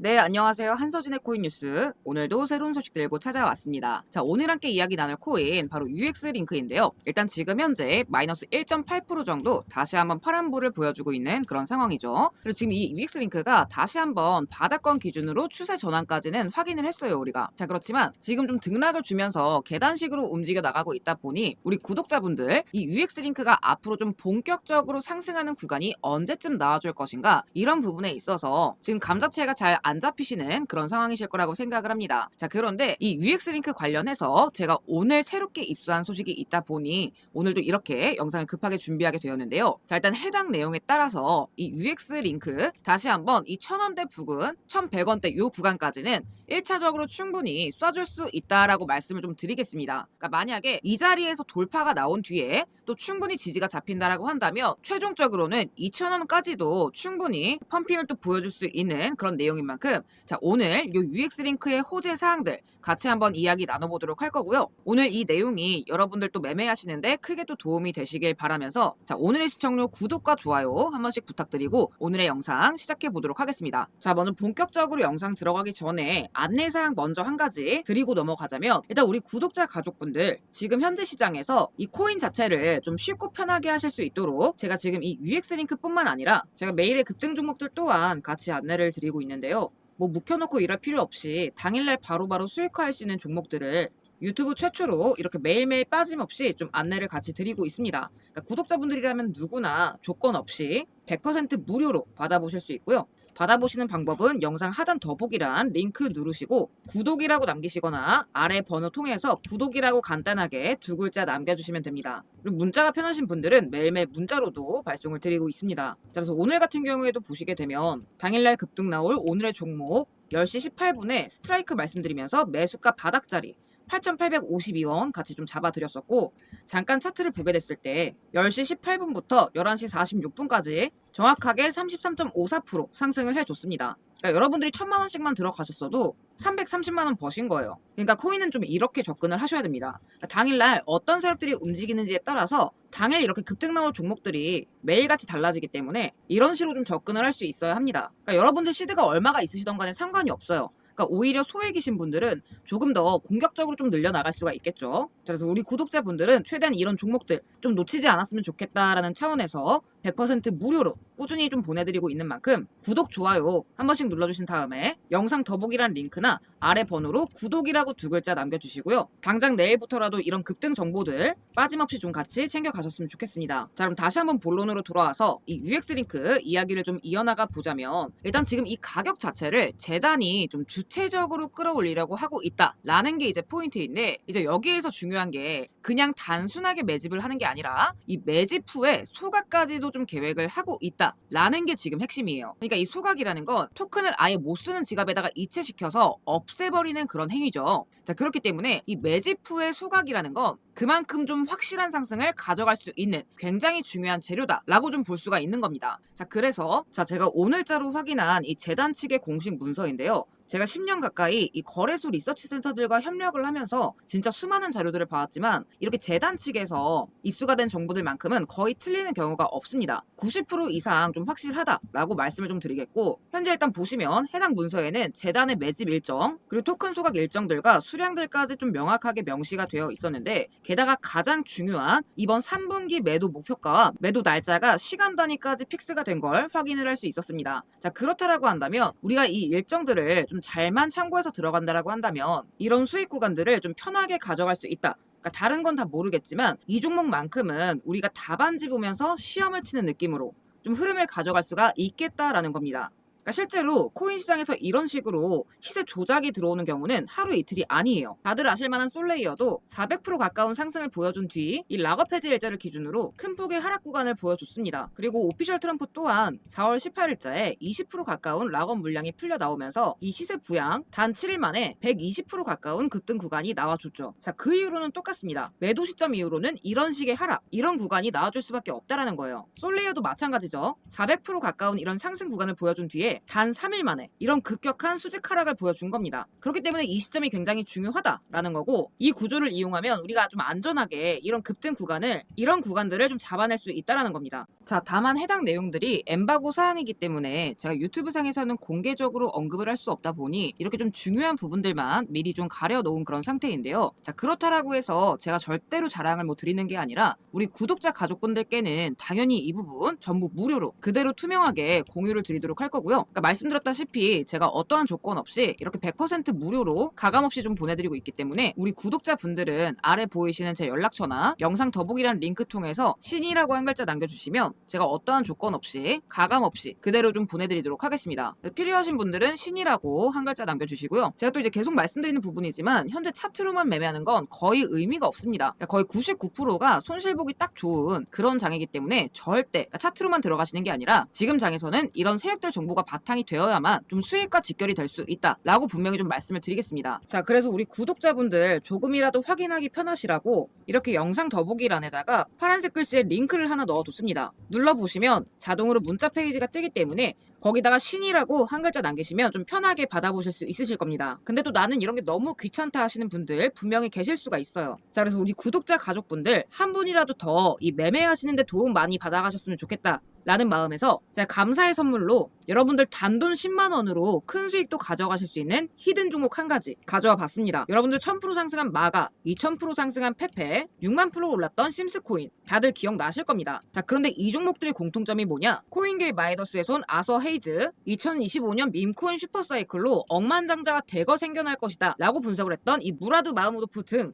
네, 안녕하세요. 한서진의 코인 뉴스. 오늘도 새로운 소식 들고 찾아왔습니다. 자, 오늘 함께 이야기 나눌 코인 바로 UX 링크인데요. 일단 지금 현재 마이너스 1.8% 정도 다시 한번 파란불을 보여주고 있는 그런 상황이죠. 그리고 지금 이 UX 링크가 다시 한번 바닥권 기준으로 추세 전환까지는 확인을 했어요, 우리가. 자, 그렇지만 지금 좀 등락을 주면서 계단식으로 움직여 나가고 있다 보니 우리 구독자분들 이 UX 링크가 앞으로 좀 본격적으로 상승하는 구간이 언제쯤 나와줄 것인가 이런 부분에 있어서 지금 감자채가 잘안 잡히시는 그런 상황이실 거라고 생각을 합니다. 자, 그런데 이 UX 링크 관련해서 제가 오늘 새롭게 입수한 소식이 있다 보니 오늘도 이렇게 영상을 급하게 준비하게 되었는데요. 자, 일단 해당 내용에 따라서 이 UX 링크 다시 한번 이 1000원대 부근, 1100원대 요 구간까지는 1차적으로 충분히 쏴줄 수 있다라고 말씀을 좀 드리겠습니다. 그러니까 만약에 이 자리에서 돌파가 나온 뒤에 또 충분히 지지가 잡힌다라고 한다면 최종적으로는 2,000원까지도 충분히 펌핑을 또 보여줄 수 있는 그런 만큼 자 오늘 요 UX 링크의 호재 사항들 같이 한번 이야기 나눠보도록 할 거고요. 오늘 이 내용이 여러분들 또 매매하시는데 크게 또 도움이 되시길 바라면서 자 오늘의 시청료 구독과 좋아요 한 번씩 부탁드리고 오늘의 영상 시작해 보도록 하겠습니다. 자 먼저 본격적으로 영상 들어가기 전에 안내사항 먼저 한 가지 드리고 넘어가자면 일단 우리 구독자 가족분들 지금 현재 시장에서 이 코인 자체를 좀 쉽고 편하게 하실 수 있도록 제가 지금 이 UX 링크뿐만 아니라 제가 매일의 급등 종목들 또한 같이 안내를 드리고 있는데요. 뭐 묵혀놓고 일할 필요 없이 당일날 바로바로 수익화할 수 있는 종목들을 유튜브 최초로 이렇게 매일매일 빠짐없이 좀 안내를 같이 드리고 있습니다. 그러니까 구독자분들이라면 누구나 조건 없이 100% 무료로 받아보실 수 있고요. 받아보시는 방법은 영상 하단 더보기란 링크 누르시고 구독이라고 남기시거나 아래 번호 통해서 구독이라고 간단하게 두 글자 남겨주시면 됩니다. 그리고 문자가 편하신 분들은 매일매일 문자로도 발송을 드리고 있습니다. 자, 그래서 오늘 같은 경우에도 보시게 되면 당일날 급등 나올 오늘의 종목 10시 18분에 스트라이크 말씀드리면서 매수가 바닥자리 8,852원 같이 좀 잡아드렸었고 잠깐 차트를 보게 됐을 때 10시 18분부터 11시 46분까지 정확하게 33.54% 상승을 해줬습니다. 그러니까 여러분들이 천만 원씩만 들어가셨어도 330만 원 버신 거예요. 그러니까 코인은 좀 이렇게 접근을 하셔야 됩니다. 그러니까 당일날 어떤 세력들이 움직이는지에 따라서 당일 이렇게 급등 나올 종목들이 매일같이 달라지기 때문에 이런 식으로 좀 접근을 할 수 있어야 합니다. 그러니까 여러분들 시드가 얼마가 있으시던 간에 상관이 없어요. 그러니까 오히려 소액이신 분들은 조금 더 공격적으로 좀 늘려나갈 수가 있겠죠. 그래서 우리 구독자분들은 최대한 이런 종목들 좀 놓치지 않았으면 좋겠다라는 차원에서 100% 무료로 꾸준히 좀 보내드리고 있는 만큼 구독, 좋아요 한 번씩 눌러주신 다음에 영상 더보기란 링크나 아래 번호로 구독이라고 두 글자 남겨주시고요. 당장 내일부터라도 이런 급등 정보들 빠짐없이 좀 같이 챙겨가셨으면 좋겠습니다. 자 그럼 다시 한번 본론으로 돌아와서 이 UX 링크 이야기를 좀 이어나가 보자면 일단 지금 이 가격 자체를 재단이 좀 주체적으로 끌어올리려고 하고 있다라는 게 이제 포인트인데 이제 여기에서 중요한 게 그냥 단순하게 매집을 하는 게 아니라 이 매집 후에 소각까지도 좀 계획을 하고 있다라는 게 지금 핵심이에요. 그러니까 이 소각이라는 건 토큰을 아예 못 쓰는 지갑에다가 이체시켜서 없애버리는 그런 행위죠. 자 그렇기 때문에 이 매집 후의 소각이라는 건 그만큼 좀 확실한 상승을 가져갈 수 있는 굉장히 중요한 재료다라고 좀 볼 수가 있는 겁니다. 자 그래서 자 제가 오늘자로 확인한 이 재단 측의 공식 문서인데요. 제가 10년 가까이 이 거래소 리서치 센터들과 협력을 하면서 진짜 수많은 자료들을 봐왔지만 이렇게 재단 측에서 입수가 된 정보들만큼은 거의 틀리는 경우가 없습니다. 90% 이상 좀 확실하다라고 말씀을 좀 드리겠고 현재 일단 보시면 해당 문서에는 재단의 매집 일정 그리고 토큰 소각 일정들과 수량들까지 좀 명확하게 명시가 되어 있었는데 게다가 가장 중요한 이번 3분기 매도 목표가와 매도 날짜가 시간 단위까지 픽스가 된 걸 확인을 할 수 있었습니다. 자 그렇다라고 한다면 우리가 이 일정들을 좀 잘만 참고해서 들어간다라고 한다면 이런 수익 구간들을 좀 편하게 가져갈 수 있다. 그러니까 다른 건 다 모르겠지만 이 종목만큼은 우리가 답안지 보면서 시험을 치는 느낌으로 좀 흐름을 가져갈 수가 있겠다라는 겁니다. 그러니까 실제로 코인 시장에서 이런 식으로 시세 조작이 들어오는 경우는 하루 이틀이 아니에요. 다들 아실 만한 솔레이어도 400% 가까운 상승을 보여준 뒤 이 락업 해지 일자를 기준으로 큰 폭의 하락 구간을 보여줬습니다. 그리고 오피셜 트럼프 또한 4월 18일자에 20% 가까운 락업 물량이 풀려 나오면서 이 시세 부양 단 7일 만에 120% 가까운 급등 구간이 나와줬죠. 자, 그 이후로는 똑같습니다. 매도 시점 이후로는 이런 식의 하락, 이런 구간이 나와줄 수밖에 없다라는 거예요. 솔레이어도 마찬가지죠. 400% 가까운 이런 상승 구간을 보여준 뒤에 단 3일 만에 이런 급격한 수직 하락을 보여준 겁니다. 그렇기 때문에 이 시점이 굉장히 중요하다라는 거고 이 구조를 이용하면 우리가 좀 안전하게 이런 급등 구간을 이런 구간들을 좀 잡아낼 수 있다라는 겁니다. 자, 다만 해당 내용들이 엠바고 사항이기 때문에 제가 유튜브 상에서는 공개적으로 언급을 할 수 없다 보니 이렇게 좀 중요한 부분들만 미리 좀 가려놓은 그런 상태인데요. 자, 그렇다라고 해서 제가 절대로 자랑을 뭐 드리는 게 아니라 우리 구독자 가족분들께는 당연히 이 부분 전부 무료로 그대로 투명하게 공유를 드리도록 할 거고요. 그러니까 말씀드렸다시피 제가 어떠한 조건 없이 이렇게 100% 무료로 가감 없이 좀 보내드리고 있기 때문에 우리 구독자분들은 아래 보이시는 제 연락처나 영상 더보기란 링크 통해서 신이라고 한 글자 남겨주시면 제가 어떠한 조건 없이 가감 없이 그대로 좀 보내드리도록 하겠습니다. 필요하신 분들은 신이라고 한 글자 남겨주시고요. 제가 또 이제 계속 말씀드리는 부분이지만 현재 차트로만 매매하는 건 거의 의미가 없습니다. 그러니까 거의 99%가 손실보기 딱 좋은 그런 장이기 때문에 절대 그러니까 차트로만 들어가시는 게 아니라 지금 장에서는 이런 세력들 정보가 바탕이 되어야만 좀 수익과 직결이 될 수 있다라고 분명히 좀 말씀을 드리겠습니다. 자, 그래서 우리 구독자분들 조금이라도 확인하기 편하시라고 이렇게 영상 더보기란에다가 파란색 글씨에 링크를 하나 넣어뒀습니다. 눌러보시면 자동으로 문자 페이지가 뜨기 때문에 거기다가 신이라고 한 글자 남기시면 좀 편하게 받아보실 수 있으실 겁니다. 근데 또 나는 이런 게 너무 귀찮다 하시는 분들 분명히 계실 수가 있어요. 자, 그래서 우리 구독자 가족분들 한 분이라도 더 이 매매하시는데 도움 많이 받아가셨으면 좋겠다. 라는 마음에서 제가 감사의 선물로 여러분들 단돈 10만 원으로 큰 수익도 가져가실 수 있는 히든 종목 한 가지 가져와 봤습니다. 여러분들 1000% 상승한 마가, 2000% 상승한 페페, 6만 프로 올랐던 심스코인 다들 기억나실 겁니다. 자 그런데 이 종목들의 공통점이 뭐냐? 코인계의 마이더스에서 온 아서 헤이즈 2025년 밈코인 슈퍼사이클로 억만장자가 대거 생겨날 것이다 라고 분석을 했던 이 무라드 마흐무도프 등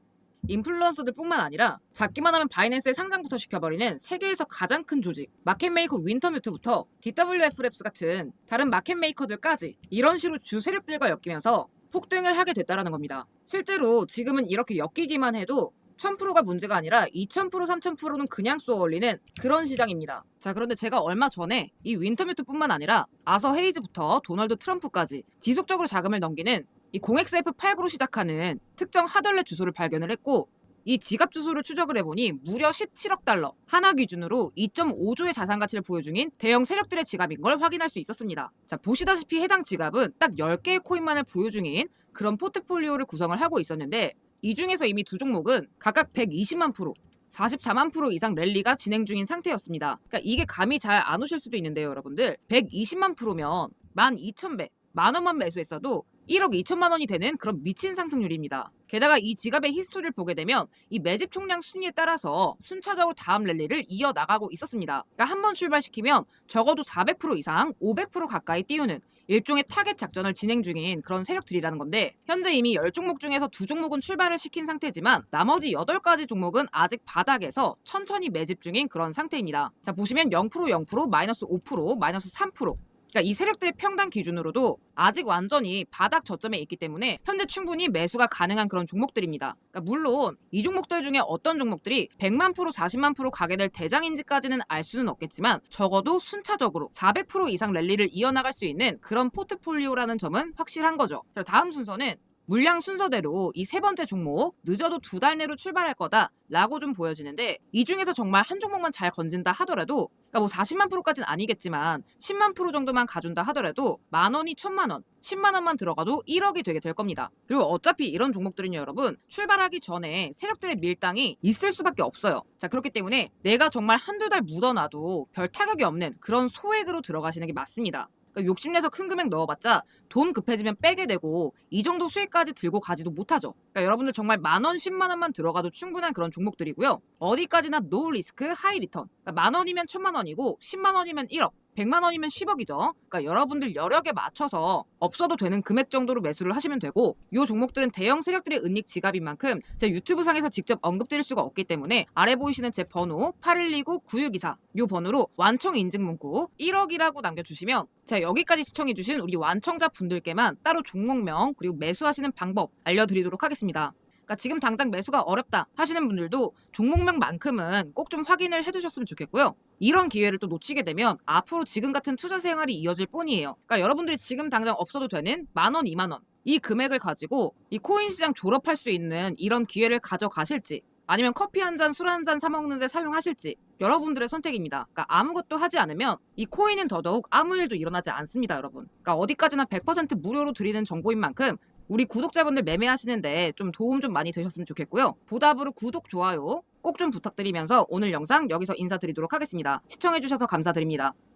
인플루언서들뿐만 아니라 작기만 하면 바이낸스에 상장부터 시켜버리는 세계에서 가장 큰 조직 마켓메이커 윈터뮤트부터 DWF랩스 같은 다른 마켓메이커들까지 이런 식으로 주 세력들과 엮이면서 폭등을 하게 됐다라는 겁니다. 실제로 지금은 이렇게 엮이기만 해도 1000%가 문제가 아니라 2000% 3000%는 그냥 쏘아 올리는 그런 시장입니다. 자 그런데 제가 얼마 전에 이 윈터뮤트뿐만 아니라 아서 헤이즈부터 도널드 트럼프까지 지속적으로 자금을 넘기는 이 0xF89로 시작하는 특정 하덜렛 주소를 발견을 했고 이 지갑 주소를 추적을 해보니 무려 17억 달러 하나 기준으로 2.5조의 자산 가치를 보유 중인 대형 세력들의 지갑인 걸 확인할 수 있었습니다. 자 보시다시피 해당 지갑은 딱 10개의 코인만을 보유 중인 그런 포트폴리오를 구성을 하고 있었는데 이 중에서 이미 두 종목은 각각 120만 프로 44만 프로 이상 랠리가 진행 중인 상태였습니다. 그러니까 이게 감이 잘 안 오실 수도 있는데요, 여러분들. 120만 프로면 12,000배, 만 원만 매수했어도 1억 2천만 원이 되는 그런 미친 상승률입니다. 게다가 이 지갑의 히스토리를 보게 되면 이 매집 총량 순위에 따라서 순차적으로 다음 랠리를 이어나가고 있었습니다. 그러니까 한 번 출발시키면 적어도 400% 이상 500% 가까이 띄우는 일종의 타겟 작전을 진행 중인 그런 세력들이라는 건데 현재 이미 10종목 중에서 두 종목은 출발을 시킨 상태지만 나머지 8가지 종목은 아직 바닥에서 천천히 매집 중인 그런 상태입니다. 자 보시면 0% 0% 마이너스 5% 마이너스 3% 그러니까 이 세력들의 평단 기준으로도 아직 완전히 바닥 저점에 있기 때문에 현재 충분히 매수가 가능한 그런 종목들입니다. 그러니까 물론 이 종목들 중에 어떤 종목들이 100만 프로, 40만 프로 가게 될 대장인지까지는 알 수는 없겠지만 적어도 순차적으로 400% 이상 랠리를 이어나갈 수 있는 그런 포트폴리오라는 점은 확실한 거죠. 자, 다음 순서는 물량 순서대로 이 세 번째 종목 늦어도 두 달 내로 출발할 거다라고 좀 보여지는데 이 중에서 정말 한 종목만 잘 건진다 하더라도 그러니까 뭐 40만 프로까지는 아니겠지만 10만 프로 정도만 가준다 하더라도 만 원이 천만 원, 10만 원만 들어가도 1억이 되게 될 겁니다. 그리고 어차피 이런 종목들은요, 여러분 출발하기 전에 세력들의 밀당이 있을 수밖에 없어요. 자 그렇기 때문에 내가 정말 한두 달 묻어놔도 별 타격이 없는 그런 소액으로 들어가시는 게 맞습니다. 그러니까 욕심내서 큰 금액 넣어봤자 돈 급해지면 빼게 되고 이 정도 수익까지 들고 가지도 못하죠. 그러니까 여러분들 정말 만 원, 10만 원만 들어가도 충분한 그런 종목들이고요. 어디까지나 노 리스크, 하이 리턴. 그러니까 만 원이면 천만 원이고 10만 원이면 1억. 100만 원이면 10억이죠. 그러니까 여러분들 여력에 맞춰서 없어도 되는 금액 정도로 매수를 하시면 되고 이 종목들은 대형 세력들의 은닉 지갑인 만큼 제 유튜브 상에서 직접 언급드릴 수가 없기 때문에 아래 보이시는 제 번호 8129-9624 이 번호로 완청 인증 문구 1억이라고 남겨주시면 자 여기까지 시청해주신 우리 완청자 분들께만 따로 종목명 그리고 매수하시는 방법 알려드리도록 하겠습니다. 그러니까 지금 당장 매수가 어렵다 하시는 분들도 종목명만큼은 꼭 좀 확인을 해두셨으면 좋겠고요. 이런 기회를 또 놓치게 되면 앞으로 지금 같은 투자 생활이 이어질 뿐이에요. 그러니까 여러분들이 지금 당장 없어도 되는 만 원, 이만 원. 이 금액을 가지고 이 코인 시장 졸업할 수 있는 이런 기회를 가져가실지 아니면 커피 한 잔, 술 한 잔 사 먹는데 사용하실지 여러분들의 선택입니다. 그러니까 아무것도 하지 않으면 이 코인은 더더욱 아무 일도 일어나지 않습니다, 여러분. 그러니까 어디까지나 100% 무료로 드리는 정보인 만큼 우리 구독자분들 매매하시는데 좀 도움 좀 많이 되셨으면 좋겠고요. 보답으로 구독, 좋아요 꼭 좀 부탁드리면서 오늘 영상 여기서 인사드리도록 하겠습니다. 시청해주셔서 감사드립니다.